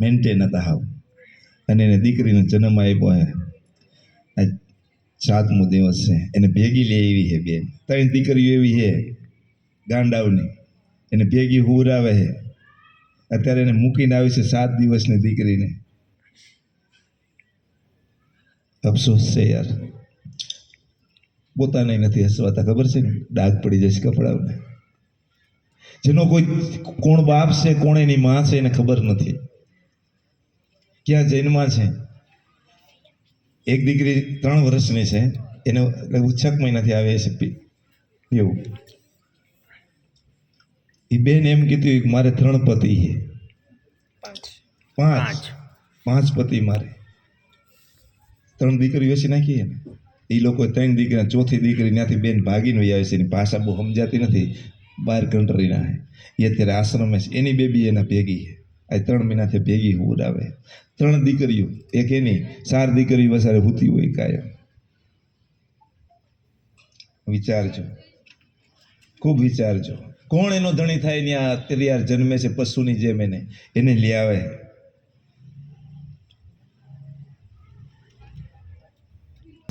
Maintain હતા હાવ અને એને દીકરીનો જન્મ આપ્યો હે. આ સાતમો દિવસ છે. એને ભેગી લે એવી છે બેન. ત્રણ દીકરીઓ એવી છે ગાંડાવની એને ભેગી હુરાવે છે અત્યારે એને મૂકીને આવી છે સાત દિવસની દીકરીને. અફસોસ છે યાર. પોતાને નથી હસવાતા. ખબર છે ને? ડાઘ પડી જશે કપડાઓને. જેનો કોઈ કોણ બાપ છે, કોણ એની માં છે, એને ખબર નથી. ક્યાં જૈનમાં છે? એક દીકરી ત્રણ વર્ષની છે. એને લગભગ છ મહિનાથી આવે છે એવું. એ બેન એમ કીધું કે મારે ત્રણ પતિ છે. પાંચ. પાંચ? પતિ મારે. ત્રણ દીકરીઓ છે નાખી ને એ લોકો ત્રણ દીકરી ચોથી દીકરી ત્યાંથી બેન ભાગીને વહી આવે છે. એની ભાષા બહુ સમજાતી નથી. બહાર કન્ટ્રીના એ અત્યારે આશ્રમે છે. એની બેબી એના ભેગી છે. આ ત્રણ મહિનાથી ભેગી હુરાવે ત્રણ દીકરીઓ, એક એની, ચાર દીકરીઓ વસારે હુતી હોય કાયમ. વિચારજો. ખૂબ વિચારજો. કોણ એનો ધણી થાય ને આ અત્યારે યાર જન્મે છે પશુની જેમ એને? એને લઈ આવે.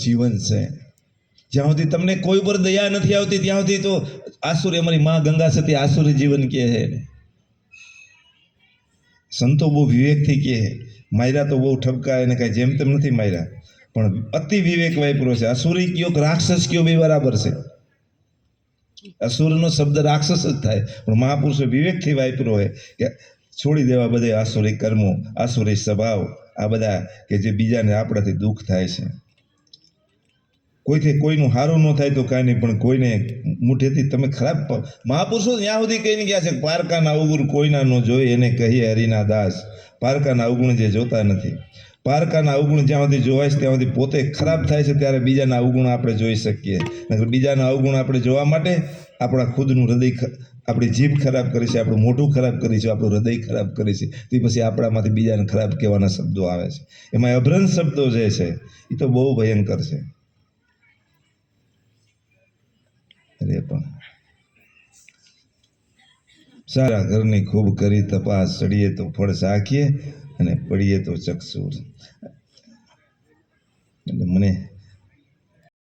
જીવન છે. જ્યાં સુધી તમને કોઈ પર દયા નથી આવતી, ત્યાં સુધી તો આસુરી અમારી મા ગંગા સતી આસુરી જીવન કહે છે સંતો બહુ વિવેકથી કહે માયરા તો બહુ ઠપકા એને કાંઈ જેમ તેમ નથી માર્યા પણ અતિ વિવેક વાપરો છે. અસુરી કયો રાક્ષસ કયો બે બરાબર છે. અસુરનો શબ્દ રાક્ષસ જ થાય. પણ મહાપુરુષો વિવેકથી વાપરો હોય કે છોડી દેવા બધે આસુરી કર્મો આસુરી સ્વભાવ, આ બધા કે જે બીજાને આપણાથી દુઃખ થાય છે. કોઈથી કોઈનું સારું ન થાય તો કાંઈ નહીં, પણ કોઈને મુઠ્ઠેથી તમે ખરાબ મહાપુરુષો ત્યાં સુધી કહીને ગયા છે પારકાના અવગુણ કોઈના ન જોઈ એને કહીએ હરિના દાસ પારકાના અવગુણ જે જોતા નથી. પારકાના અવગુણ જ્યાં સુધી જોવાય છે ત્યાં સુધી પોતે ખરાબ થાય છે ત્યારે બીજાના અવગુણ આપણે જોઈ શકીએ. બીજાના અવગુણ આપણે જોવા માટે આપણા ખુદનું હૃદય આપણી જીભ ખરાબ કરી છે, આપણું મોઢું ખરાબ કરી છે, આપણું હૃદય ખરાબ કરી છે. તે પછી આપણામાંથી બીજાને ખરાબ કહેવાના શબ્દો આવે છે. એમાં અભ્રંશ શબ્દો જે છે એ તો બહુ ભયંકર છે. અરે પણ. સારા ઘરની ખૂબ કરી તપાસ, ચડીએ તો ફળ સાખીએ અને પડીએ તો ચકસૂર. એટલે મને